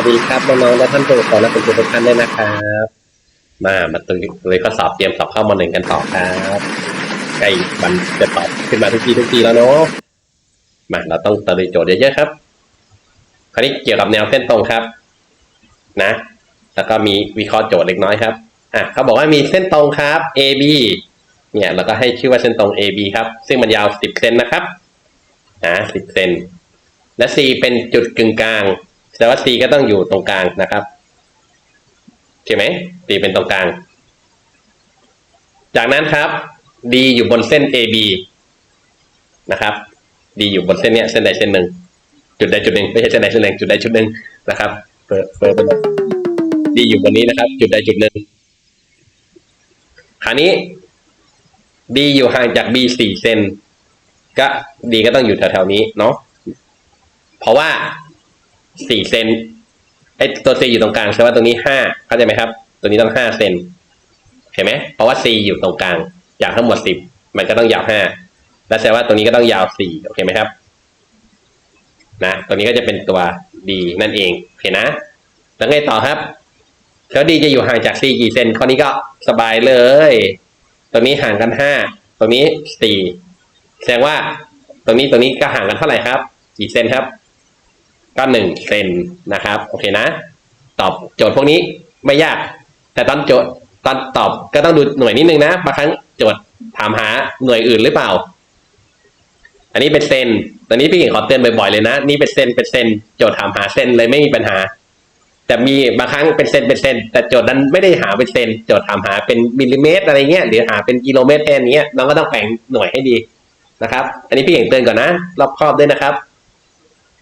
วัสดีครับน้องๆและท่านผู้ปกครองและคุณครูทุกท่านด้วยนะครับ มามาตุยเลยข้อสอบเตรียมสอบเข้ามาหนึ่งกันต่อครับใกล้วันจะตอบขึ้นมาทุกทีทุกทีแล้วเนาะมาเราต้องตะลุยโจทย์เยอะๆครับคราวนี้เกี่ยวกับแนวเส้นตรงครับ นะ แล้วก็มีวิเคราะห์โจทย์เล็กน้อยครับอะเขาบอกว่ามีเส้นตรงครับ AB เนี่ยเราก็ให้ชื่อว่าเส้นตรง AB ครับ ซึ่งมันยาว 10เซนนะครับนะ10เซนและ C เป็นจุดกึ่งกลาง แสดงว่า C ก็ต้องอยู่ตรงกลางนะครับใช่ไหม C เป็นตรงกลาง จากนั้นครับ D อยู่บนเส้น AB นะครับ D อยู่บนเส้นเนี้ยเส้นใดเส้นหนึ่ง จุดใดจุดหนึ่งไม่ใช่เส้นใดเส้นหนึ่งจุดใดจุดหนึ่งนะครับเปิดเปิดเป็นดีอยู่บนนี้นะครับ จุดใดจุดหนึ่งคราวนี้ดีอยู่ห่างจาก B สี่เซนก็ดีก็ต้องอยู่แถวๆนี้เนาะเพราะว่า สี่เซนไอ้ตัว C อยู่ตรงกลางแสดงว่าตรงนี้ห้าเข้าใจไหมครับ ตัวนี้ต้องห้าเซนเห็นไหมเพราะว่า C อยู่ตรงกลางจากทั้งหมดสิบมันก็ต้องยาวห้าและแสดงว่าตรงนี้ก็ต้องยาวสี่โอเคไหมครับ นะตัวนี้ก็จะเป็นตัวดีนั่นเองโอเคนะ แล้วไงต่อครับแล้วดีจะอยู่ห่างจาก C กี่เซนข้อนี้ก็สบายเลย ตัวนี้ห่างกันห้าตัวนี้สี่แสดงว่าตรงนี้ตรงนี้ก็ห่างกันเท่าไหร่ครับ กี่เซนครับ ก็หนึ่งเซนนะครับ โอเคนะ ตอบโจทย์พวกนี้ไม่ยาก แต่ตอนโจทย์ตอนตอบก็ต้องดูหน่วยนิดนึงนะบางครั้งโจทย์ถามหาหน่วยอื่นหรือเปล่า อันนี้เป็นเซนตอนนี้พี่เก่งขอเตือนบ่อยๆเลยนะ นี่เป็นเซนเป็นเซนโจทย์ถามหาเซนเลยไม่มีปัญหา แต่มีบางครั้งเป็นเซนเป็นเซนแต่โจทย์นั้นไม่ได้หาเป็นเซนโจทย์ถามหาเป็นมิลลิเมตรอะไรเงี้ยหรือหาเป็นกิโลเมตรแทนเนี้ยน้องก็ต้องแบ่งหน่วยให้ดีนะครับ อันนี้พี่เก่งเตือนก่อนนะ รอบครอบด้วยนะครับ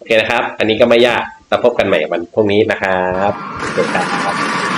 โอเคนะครับ อันนี้ก็ไม่ยากแล้วพบกันใหม่วันพรุ่งนี้นะครับสวัสดีครับ